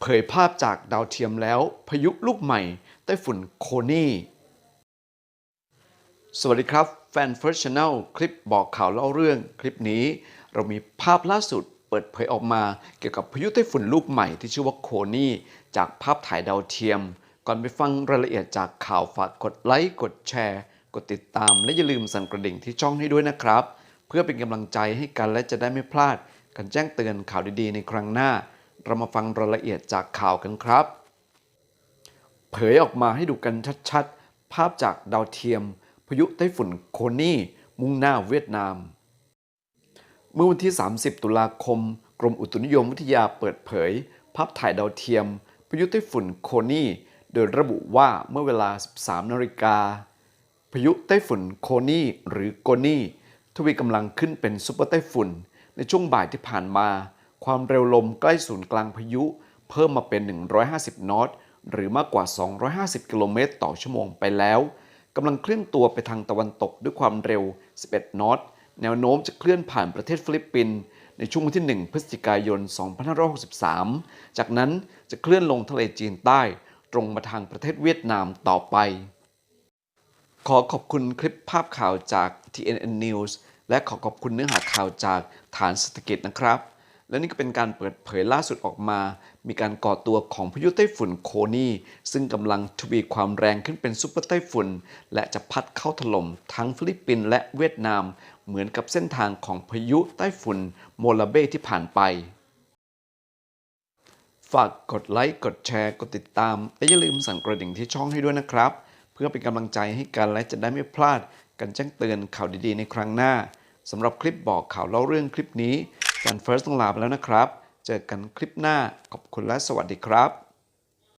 เผยภาพจากดาวเทียมแล้วพายุลูกใหม่ไต้ฝุ่นโคนี่ สวัสดีครับแฟน First Channel คลิปบอกข่าวเล่าเรื่องคลิปนี้ เรามีภาพล่าสุดเปิดเผยออกมา เกี่ยวกับพายุไต้ฝุ่นลูกใหม่ที่ชื่อว่าโคนี่ จากภาพถ่ายดาวเทียม ก่อนไปฟังรายละเอียดจากข่าวฝากกดไลค์กดแชร์ กดติดตามและอย่าลืมสั่นกระดิ่งที่ช่องให้ด้วยนะครับ เพื่อเป็นกำลังใจให้กันและจะได้ไม่พลาดการแจ้งเตือนข่าวดีๆ ในครั้งหน้า เรามาฟังรายละเอียดจากข่าวกันครับ เผยออกมาให้ดูกันชัดๆ ภาพจากดาวเทียมพายุไต้ฝุ่นโคนี่มุ่งหน้าเวียดนาม เมื่อวันที่ 30 ตุลาคม กรมอุตุนิยมวิทยาเปิดเผย ภาพถ่ายดาวเทียมพายุไต้ฝุ่นโคนี่โดยระบุว่าเมื่อเวลา 13 นาฬิกาพายุไต้ฝุ่นโคนี่หรือโกนี่ทวีกำลังขึ้นเป็นซุปเปอร์ไต้ฝุ่น ในช่วงบ่ายที่ผ่านมา ความเร็วลมใกล้ศูนย์กลางพายุ เพิ่มมาเป็น 150 นอต หรือมากกว่า 250 กิโลเมตรต่อชั่วโมงไปแล้วกำลังเคลื่อนตัวไปทางตะวันตกด้วยความเร็ว 11 นอต แนวโน้มจะเคลื่อนผ่านประเทศฟิลิปปินส์ในช่วงวันที่ 1 พฤศจิกายน 2563 จากนั้นจะเคลื่อนลงทะเลจีนใต้ ตรงมาทางประเทศเวียดนามต่อไป ขอขอบคุณคลิปภาพข่าวจาก TNN News และขอขอบคุณเนื้อหาข่าวจากฐานเศรษฐกิจนะครับ และนี่ก็เป็นการเปิดเผยล่าสุดออกมา มีการก่อตัวของพายุไต้ฝุ่นโคนี่ ซึ่งกำลังทวีความแรงขึ้นเป็นซุปเปอร์ไต้ฝุ่น และจะพัดเข้าถล่มทั้งฟิลิปปินส์และเวียดนาม เหมือนกับเส้นทางของพายุไต้ฝุ่นโมลาเบที่ผ่านไป ฝากกดไลค์ กดแชร์ กดติดตาม และอย่าลืมสั่นกระดิ่งที่ช่องให้ด้วยนะครับ เพื่อเป็นกำลังใจให้กันและจะได้ไม่พลาดการแจ้งเตือนข่าวดีๆ ในครั้งหน้าสำหรับคลิปบอกข่าวเล่าเรื่องคลิปนี้ กันเฟิร์สต้องลาไปแล้วนะครับ เจอกันคลิปหน้าขอบคุณและสวัสดีครับ